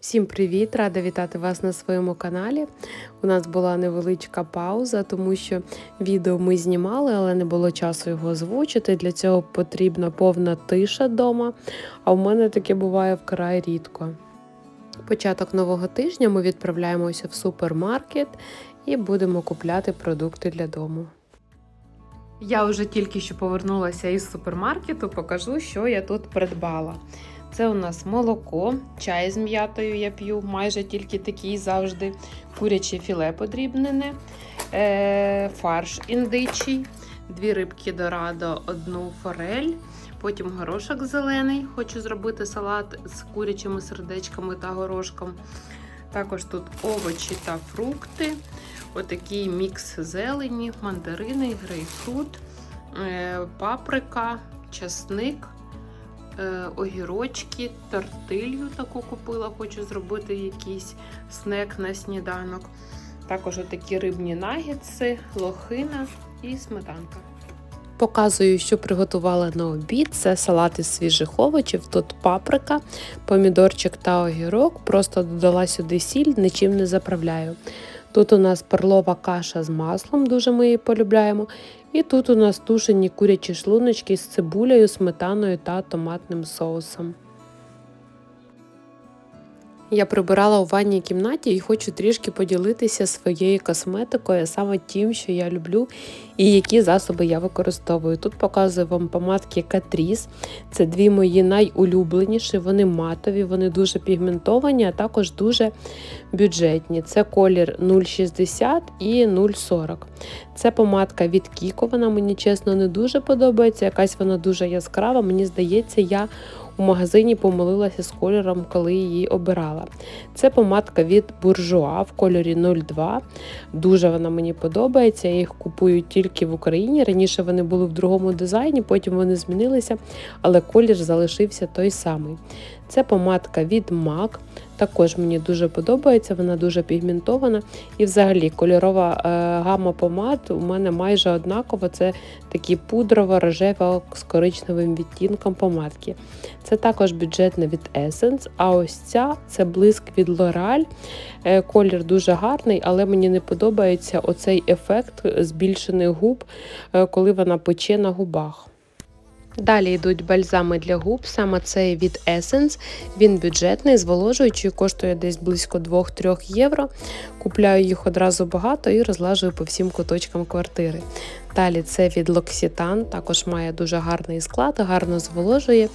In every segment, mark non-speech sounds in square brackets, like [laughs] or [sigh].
Всім привіт! Рада вітати вас на своєму каналі. У нас була невеличка пауза, тому що відео ми знімали, але не було часу його озвучити. Для цього потрібна повна тиша вдома, а в мене таке буває вкрай рідко. Початок нового тижня ми відправляємося в супермаркет і будемо купляти продукти для дому. Я вже тільки що повернулася із супермаркету, покажу, що я тут придбала. Це у нас молоко, чай з м'ятою я п'ю, майже тільки такий завжди. Куряче філе подрібнене, е, фарш індичий, дві рибки дорадо, одну форель, потім горошок зелений. Хочу зробити салат з курячими сердечками та горошком. Також тут овочі та фрукти. Отакий мікс зелені, мандарини, грейпфрут, е, паприка, часник. Е, огірочки, тортилью таку купила, хочу зробити якийсь снек на сніданок. Також такі рибні нагетси, лохина і сметанка. Показую, що приготувала на обід. Це салат із свіжих овочів. Тут паприка, помідорчик та огірок. Просто додала сюди сіль, нічим не заправляю. Тут у нас перлова каша з маслом, дуже ми її полюбляємо. І тут у нас тушені курячі шлуночки з цибулею, сметаною та томатним соусом. Я прибирала у ванній кімнаті і хочу трішки поділитися своєю косметикою, саме тим, що я люблю і які засоби я використовую. Тут показую вам помадки Catrice. Це дві мої найулюбленіші, вони матові, вони дуже пігментовані, а також дуже бюджетні. Це колір 0,60 і 0,40. Це помадка від Kiko, вона мені чесно не дуже подобається, якась вона дуже яскрава. Мені здається, я у магазині помилилася з кольором, коли її обирала. Це помадка від буржуа в кольорі 02. Дуже вона мені подобається. Я їх купую тільки в Україні. Раніше вони були в другому дизайні, потім вони змінилися, але колір залишився той самий. Це помадка від MAC. Також мені дуже подобається, вона дуже пігментована. І взагалі кольорова е, гама помад у мене майже однакова. Це такі пудрово рожево з коричневим відтінком помадки. Це також бюджетна від Essence, а ось ця це блиск від L'Oreal. Е, колір дуже гарний, але мені не подобається оцей ефект збільшених губ, е, коли вона пече на губах. Далі йдуть бальзами для губ, саме цей від Essence. Він бюджетний, зволожуючий, коштує десь близько 2-3 євро. Купляю їх одразу багато і розлажую по всім куточкам квартири. Далі це від L'Occitane, також має дуже гарний склад, гарно зволожує.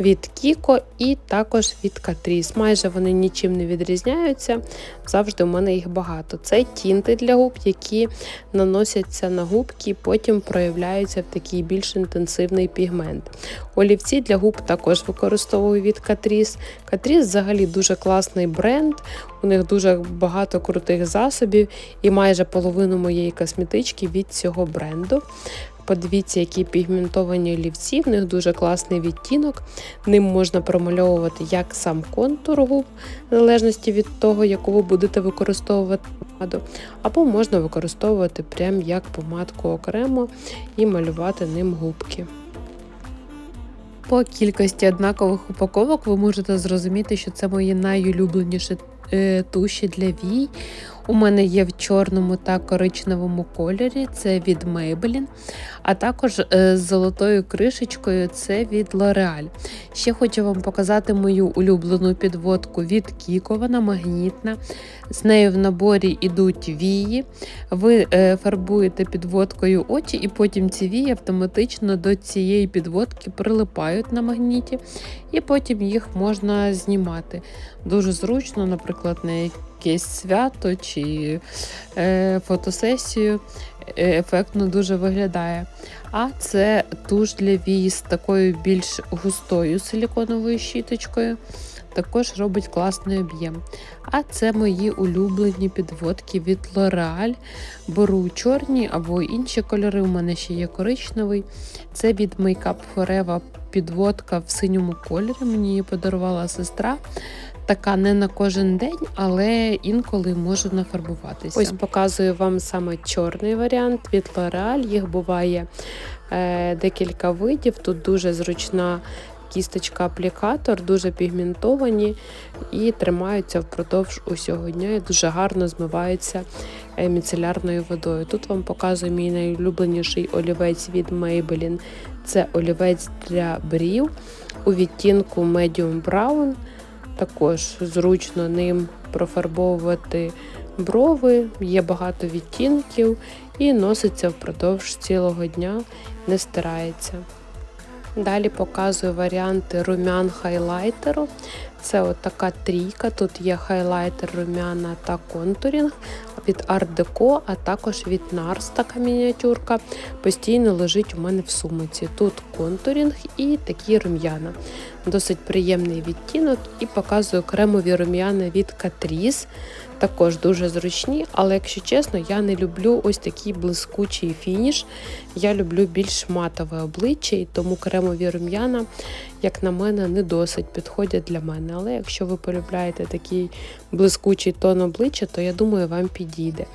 Від Kiko і також від Catrice. Майже вони нічим не відрізняються. Завжди у мене їх багато. Це тінти для губ, які наносяться на губки, потім проявляються в такий більш інтенсивний пігмент. Олівці для губ також використовую від Catrice. Catrice взагалі дуже класний бренд. У них дуже багато крутих засобів, і майже половину моєї косметички від цього бренду. Подивіться, які пігментовані олівці, в них дуже класний відтінок. Ним можна промальовувати як сам контур губ, в залежності від того, яку ви будете використовувати помаду, або можна використовувати прям як помадку окремо і малювати ним губки. По кількості однакових упаковок ви можете зрозуміти, що це мої найулюбленіші туші для вій. У мене є в чорному та коричневому кольорі, це від Maybelline, а також е, з золотою кришечкою це від L'Oreal. Ще хочу вам показати мою улюблену підводку від Kiko, вона магнітна. З нею в наборі йдуть вії. Ви е, фарбуєте підводкою очі, і потім ці вії автоматично до цієї підводки прилипають на магніті, і потім їх можна знімати. Дуже зручно, наприклад, на якесь свято чи е, фотосесію. Е, ефектно дуже виглядає. А це туш для вій з такою більш густою силіконовою щіточкою. Також робить класний об'єм. А це мої улюблені підводки від L'Oreal. Беру чорні або інші кольори. У мене ще є коричневий. Це від Makeup Forever підводка в синьому кольорі. Мені її подарувала сестра така не на кожен день, але інколи можу нафарбуватися. Ось показую вам саме чорний варіант від L'Oreal. Їх буває е, декілька видів. Тут дуже зручна кісточка аплікатор, дуже пігментовані і тримаються впродовж усього дня і дуже гарно змиваються е, міцелярною водою. Тут вам показую мій найулюбленіший олівець від Maybelline. Це олівець для брів у відтінку Medium Brown. Також зручно ним профарбовувати брови, є багато відтінків і носиться впродовж цілого дня, не стирається. Далі показую варіанти румян хайлайтеру. Це от така трійка. Тут є хайлайтер румяна та контурінг від Art Deco, а також від NARS така мініатюрка. Постійно лежить у мене в сумиці. Тут контурінг і такі рум'яна. Досить приємний відтінок і показую кремові рум'яна від Catrice. Також дуже зручні, але якщо чесно, я не люблю ось такий блискучий фініш. Я люблю більш матове обличчя, і тому кремові рум'яна, як на мене, не досить підходять для мене. Але якщо ви полюбляєте такий блискучий тон обличчя, то я думаю, вам підійде.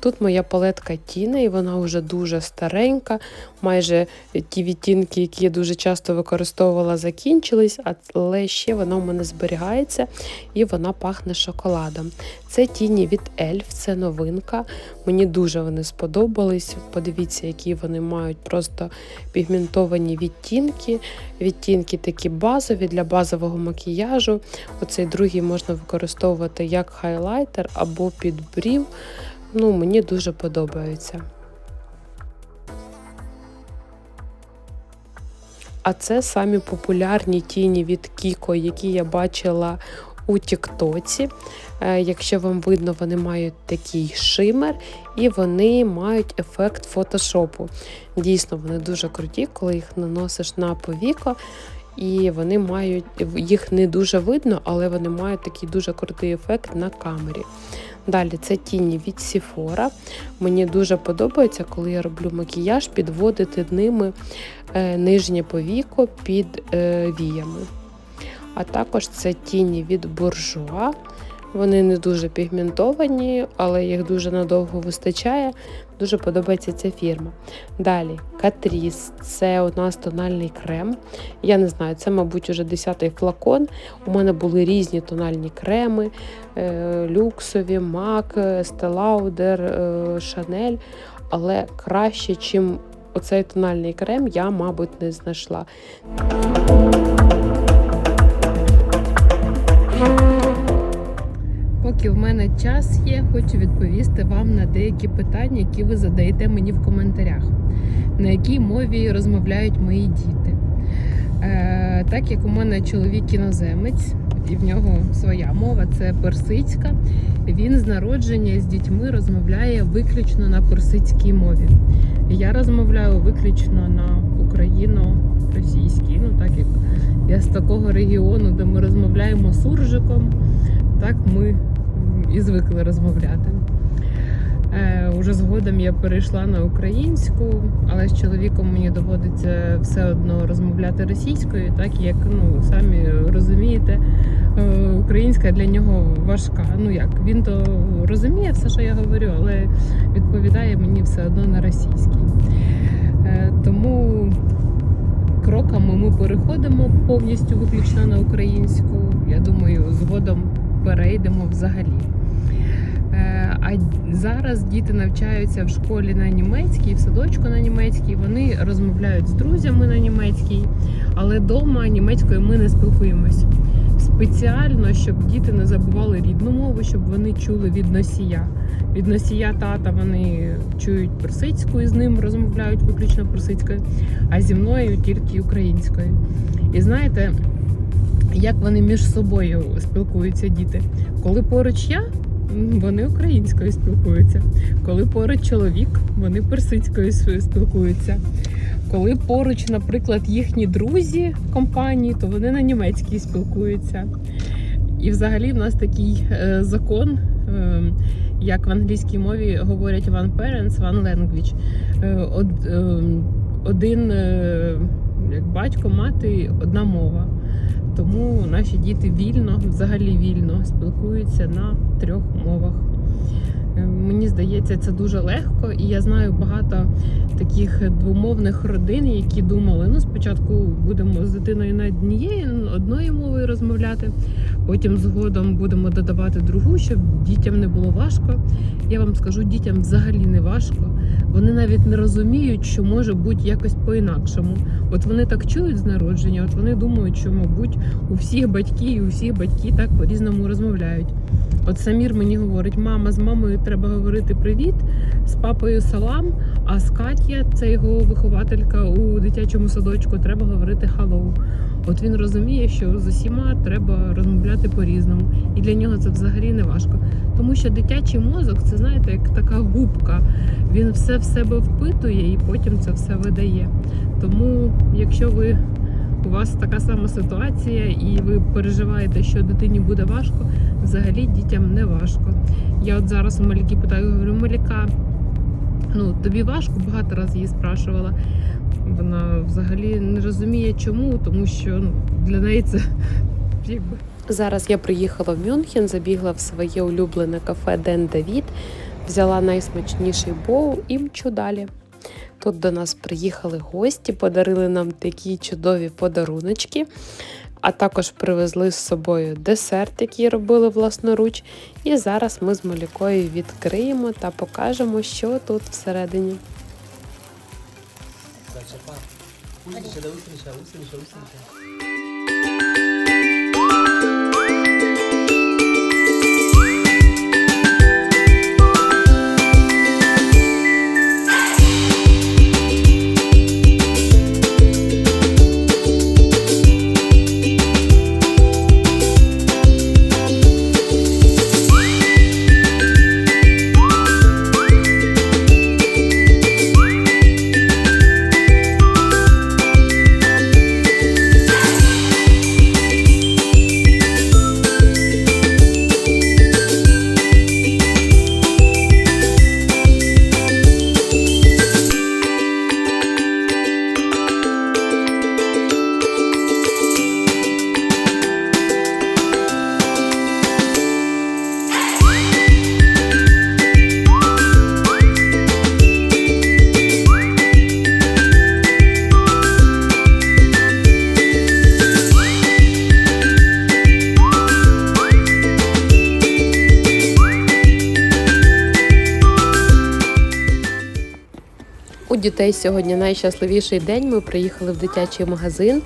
Тут моя палетка Тіна, і вона вже дуже старенька. Майже ті відтінки, які я дуже часто використовувала, закінчились, але ще вона у мене зберігається і вона пахне шоколадом. Це тіні від Ельф, це новинка. Мені дуже вони сподобались. Подивіться, які вони мають просто пігментовані відтінки. Відтінки такі базові для базового макіяжу. Оцей другий можна використовувати як хайлайтер або під брів. Ну, мені дуже подобаються. А це самі популярні тіні від Кіко, які я бачила у Тіктоці. Е, Якщо вам видно, вони мають такий шимер і вони мають ефект фотошопу. Дійсно, вони дуже круті, коли їх наносиш на повіко. І вони мають, їх не дуже видно, але вони мають такий дуже крутий ефект на камері. Далі це тіні від Сіфора. Мені дуже подобається, коли я роблю макіяж, підводити ними е, нижнє повіко під е, віями. А також це тіні від буржуа. Вони не дуже пігментовані, але їх дуже надовго вистачає. Дуже подобається ця фірма. Далі Catrice, це у нас тональний крем. Я не знаю, це, мабуть, уже 10-й флакон. У мене були різні тональні креми: е, люксові, Lauder, е, Chanel. Але краще, чим оцей тональний крем, я, мабуть, не знайшла. Поки в мене час є, хочу відповісти вам на деякі питання, які ви задаєте мені в коментарях, на якій мові розмовляють мої діти. Е, Так як у мене чоловік іноземець, і в нього своя мова це персидська, він з народження з дітьми розмовляє виключно на персидській мові. Я розмовляю виключно на україно-російській. Ну так як я з такого регіону, де ми розмовляємо суржиком, так ми і звикли розмовляти. Е, Уже згодом я перейшла на українську, але з чоловіком мені доводиться все одно розмовляти російською, так як ну самі розумієте, е, українська для нього важка. Ну як він то розуміє все, що я говорю, але відповідає мені все одно на російській. Е, Тому кроками ми переходимо повністю виключно на українську. Я думаю, згодом перейдемо взагалі. А зараз діти навчаються в школі на німецькій, в садочку на німецькій. Вони розмовляють з друзями на німецькій, але вдома німецькою ми не спілкуємось. Спеціально, щоб діти не забували рідну мову, щоб вони чули від носія. Від носія тата вони чують персидську і з ним розмовляють виключно персидською, а зі мною тільки українською. І знаєте, як вони між собою спілкуються діти? Коли поруч я, вони українською спілкуються. Коли поруч чоловік, вони персидською спілкуються. Коли поруч, наприклад, їхні друзі компанії, то вони на німецькій спілкуються. І взагалі в нас такий е, закон, е, як в англійській мові говорять one parents, one language. Е, од, е, один е, як батько, мати, одна мова. Тому наші діти вільно, взагалі вільно спілкуються на трьох мовах. Е, Мені здається, це дуже легко, і я знаю багато таких двомовних родин, які думали, ну спочатку будемо з дитиною на однієї одною мовою розмовляти, потім згодом будемо додавати другу, щоб дітям не було важко. Я вам скажу, дітям взагалі не важко. Вони навіть не розуміють, що може бути якось по-інакшому. От вони так чують з народження, от вони думають, що, мабуть, у всіх батьків і у всіх батьки так по-різному розмовляють. От Самір мені говорить, мама, з мамою треба говорити привіт, з папою салам, а з Катя, це його вихователька у дитячому садочку, треба говорити халоу. От він розуміє, що з усіма треба розмовляти по-різному. І для нього це взагалі не важко. Тому що дитячий мозок, це знаєте, як така губка. Він все в себе впитує і потім це все видає. Тому, якщо ви у вас така сама ситуація, і ви переживаєте, що дитині буде важко, взагалі дітям не важко. Я от зараз у Маліки питаю, говорю, Маліка, ну тобі важко, багато разів її спрашувала. Вона взагалі не розуміє, чому, тому що ну, для неї це [laughs] якби. Зараз я приїхала в Мюнхен, забігла в своє улюблене кафе Ден Давід, взяла найсмачніший боу і мчу далі. Тут до нас приїхали гості, подарили нам такі чудові подаруночки, а також привезли з собою десерт, який робили власноруч. І зараз ми з Малікою відкриємо та покажемо, що тут всередині. Зачепа. Дітей сьогодні найщасливіший день. Ми приїхали в дитячий магазин.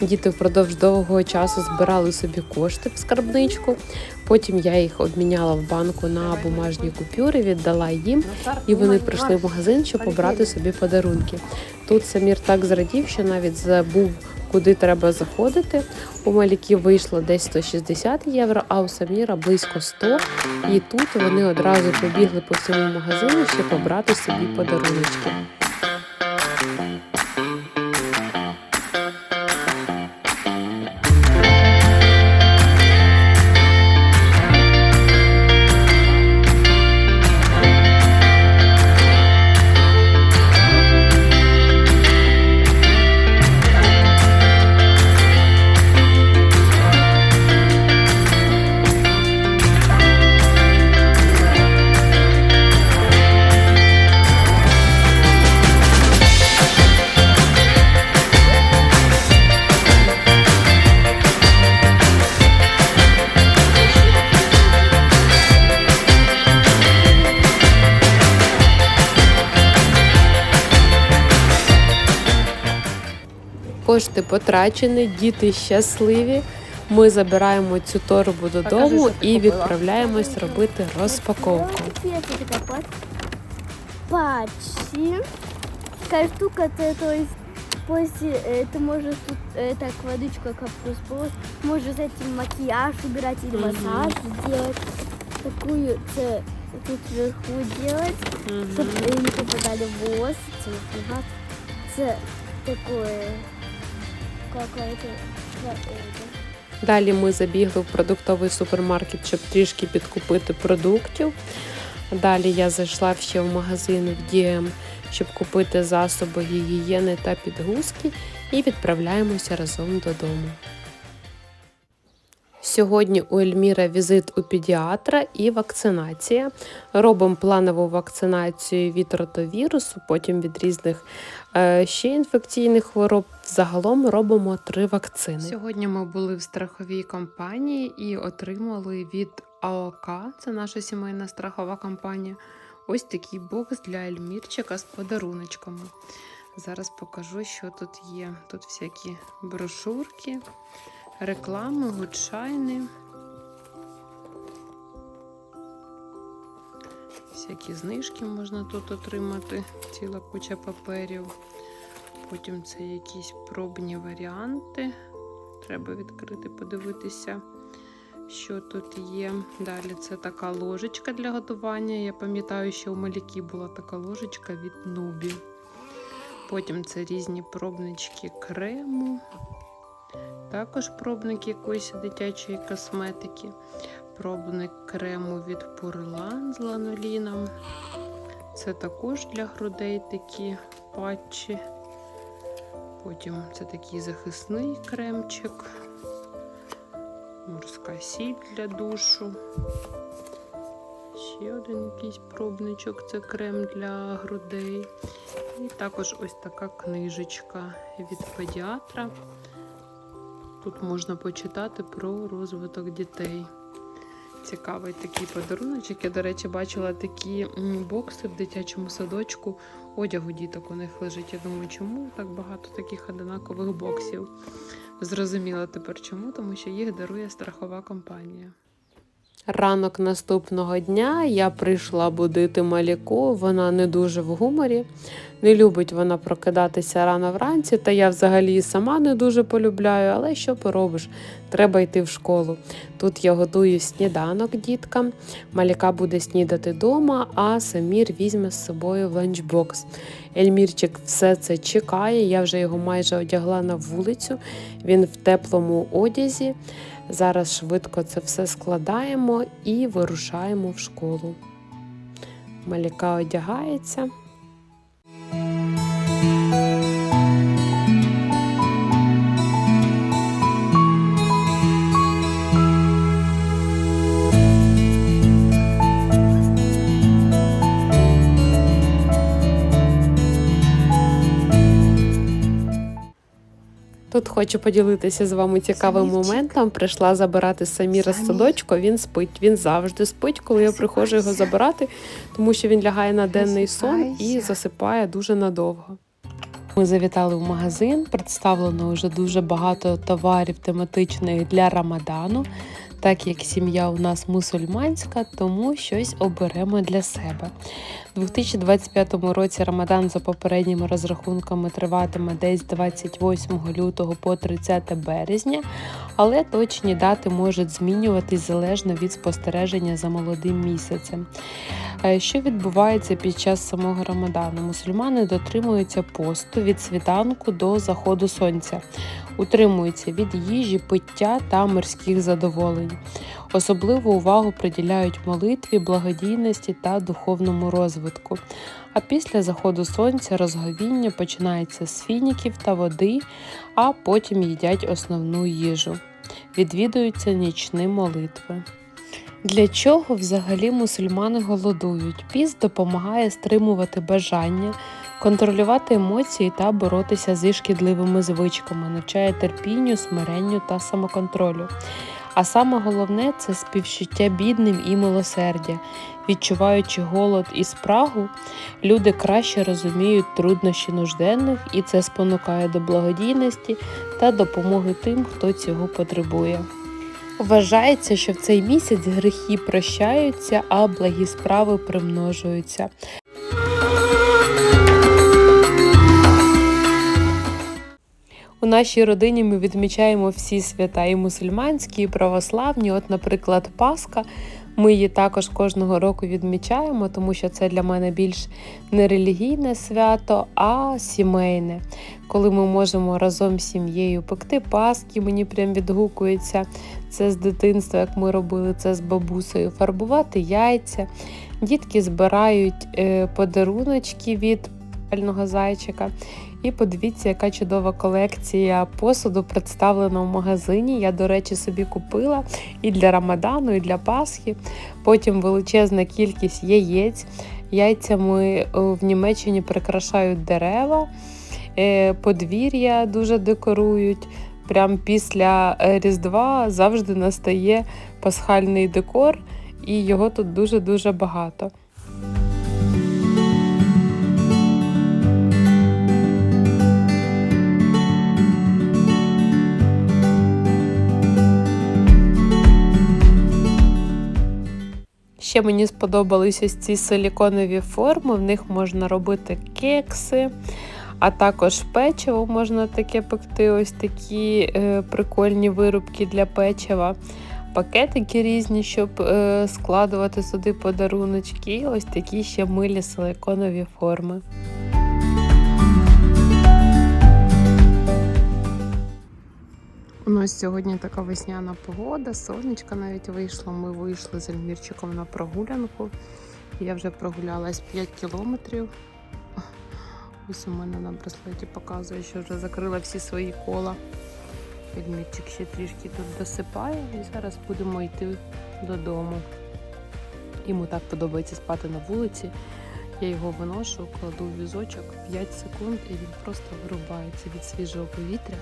Діти впродовж довгого часу збирали собі кошти в скарбничку. Потім я їх обміняла в банку на бумажні купюри, віддала їм, і вони прийшли в магазин, щоб обрати собі подарунки. Тут Самір так зрадів, що навіть забув, куди треба заходити. У Маліків вийшло десь 160 євро, а у Саміра близько 100. І тут вони одразу побігли по всьому магазину, щоб обрати собі подаруночки. Thank you. Кошти потрачені, діти щасливі. Ми забираємо цю торбу додому і відправляємось робити розпаковку. Конфеты такая патчи. Такая штука, ты, то есть после э, ты можешь тут э, так водичку капку сполос, можешь с этим макияж убирать или Мгм. массаж делать. Такую це тут вверху делать, щоб э, не попадали волосы, це нафига. Це такое Далі ми забігли в продуктовий супермаркет, щоб трішки підкупити продуктів. Далі я зайшла ще в магазин в DM, щоб купити засоби гігієни та підгузки, і відправляємося разом додому. Сьогодні у Ельміра візит у педіатра і вакцинація. Робимо планову вакцинацію від ротовірусу, потім від різних е, ще інфекційних хвороб. Загалом робимо три вакцини. Сьогодні ми були в страховій компанії і отримали від АОК, це наша сімейна страхова компанія. Ось такий бокс для Ельмірчика з подаруночками. Зараз покажу, що тут є. Тут всякі брошурки, реклами, гудшайни. Всякі знижки можна тут отримати, ціла куча паперів. Потім це якісь пробні варіанти. Треба відкрити, подивитися, що тут є. Далі це така ложечка для готування. Я пам'ятаю, що у Маліки була така ложечка від Нубі. Потім це різні пробнички крему, також пробник якоїсь дитячої косметики, пробник крему від Пурлан з ланоліном. Це також для грудей такі патчі. Потім це такий захисний кремчик, морська сіль для душу. Ще один якийсь пробничок це крем для грудей. І також ось така книжечка від педіатра. Тут можна почитати про розвиток дітей. Цікавий такий подаруночок. Я, до речі, бачила такі бокси в дитячому садочку. Одяг у діток у них лежить. Я думаю, чому так багато таких одинакових боксів? Зрозуміла тепер чому, тому що їх дарує страхова компанія. Ранок наступного дня я прийшла будити Маліку. Вона не дуже в гуморі. Не любить вона прокидатися рано вранці, та я взагалі сама не дуже полюбляю, але що поробиш? Треба йти в школу. Тут я готую сніданок діткам. Маліка буде снідати вдома, а Самір візьме з собою в ланчбокс. Ельмірчик все це чекає. Я вже його майже одягла на вулицю. Він в теплому одязі. Зараз швидко це все складаємо і вирушаємо в школу. Маліка одягається. Тут хочу поділитися з вами цікавим моментом. Прийшла забирати Саміра з Самір. садочку. Він спить. Він завжди спить, коли я приходжу його забирати, тому що він лягає на денний сон і засипає дуже надовго. Ми завітали в магазин. Представлено вже дуже багато товарів тематичних для Рамадану. Так як сім'я у нас мусульманська, тому щось оберемо для себе. У 2025 році Рамадан за попередніми розрахунками триватиме десь 28 лютого по 30 березня, але точні дати можуть змінюватись залежно від спостереження за молодим місяцем. Е, Що відбувається під час самого Рамадану? Мусульмани дотримуються посту від світанку до заходу сонця, утримуються від їжі, пиття та мирських задоволень. Особливу увагу приділяють молитві, благодійності та духовному розвитку. А після заходу сонця розговіння починається з фініків та води, а потім їдять основну їжу. Відвідуються нічні молитви. Для чого взагалі мусульмани голодують? Піст допомагає стримувати бажання, контролювати емоції та боротися зі шкідливими звичками, навчає терпінню, смиренню та самоконтролю. А саме головне це співчуття бідним і милосердя. Відчуваючи голод і спрагу, люди краще розуміють труднощі нужденних, і це спонукає до благодійності та допомоги тим, хто цього потребує. Вважається, що в цей місяць гріхи прощаються, а благі справи примножуються. У нашій родині ми відмічаємо всі свята і мусульманські, і православні. От, наприклад, Пасха. Ми її також кожного року відмічаємо, тому що це для мене більш не релігійне свято, а сімейне. Коли ми можемо разом з сім'єю пекти паски, мені прям відгукується. Це з дитинства, як ми робили це з бабусею, фарбувати яйця. Дітки збирають е, подаруночки від пального зайчика. І подивіться, яка чудова колекція посуду представлена в магазині. Я, до речі, собі купила і для Рамадану, і для Пасхи. Потім величезна кількість яєць. Яйцями е, в Німеччині прикрашають дерева, е, подвір'я дуже декорують. Прям після е, Різдва завжди настає пасхальний декор, і його тут дуже-дуже багато. Ще мені сподобались ці силіконові форми, в них можна робити кекси, а також печиво можна таке пекти, ось такі е, прикольні виробки для печива, пакетики різні, щоб е, складувати сюди подаруночки, і ось такі ще милі силиконові форми. У нас сьогодні така весняна погода, сонечко навіть вийшло. Ми вийшли з Ельмірчиком на прогулянку. Я вже прогулялась 5 кілометрів. Ось у мене на браслеті показує, що вже закрила всі свої кола. Ельмірчик ще трішки тут досипає і зараз будемо йти додому. Йому так подобається спати на вулиці. Я його виношу, кладу в візочок 5 секунд і він просто вирубається від свіжого повітря.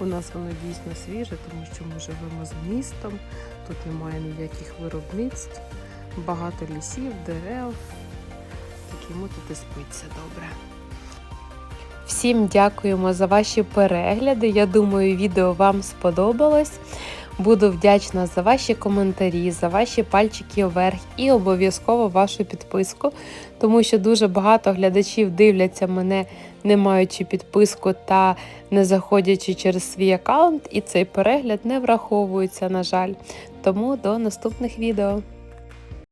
У нас воно дійсно свіже, тому що ми живемо з містом, тут немає ніяких виробництв, багато лісів, дерев. Так йому тут і спиться добре. Всім дякуємо за ваші перегляди. Я думаю, відео вам сподобалось. Буду вдячна за ваші коментарі, за ваші пальчики вверх і обов'язково вашу підписку, тому що дуже багато глядачів дивляться мене, не маючи підписку та не заходячи через свій аккаунт, і цей перегляд не враховується, на жаль. Тому до наступних відео.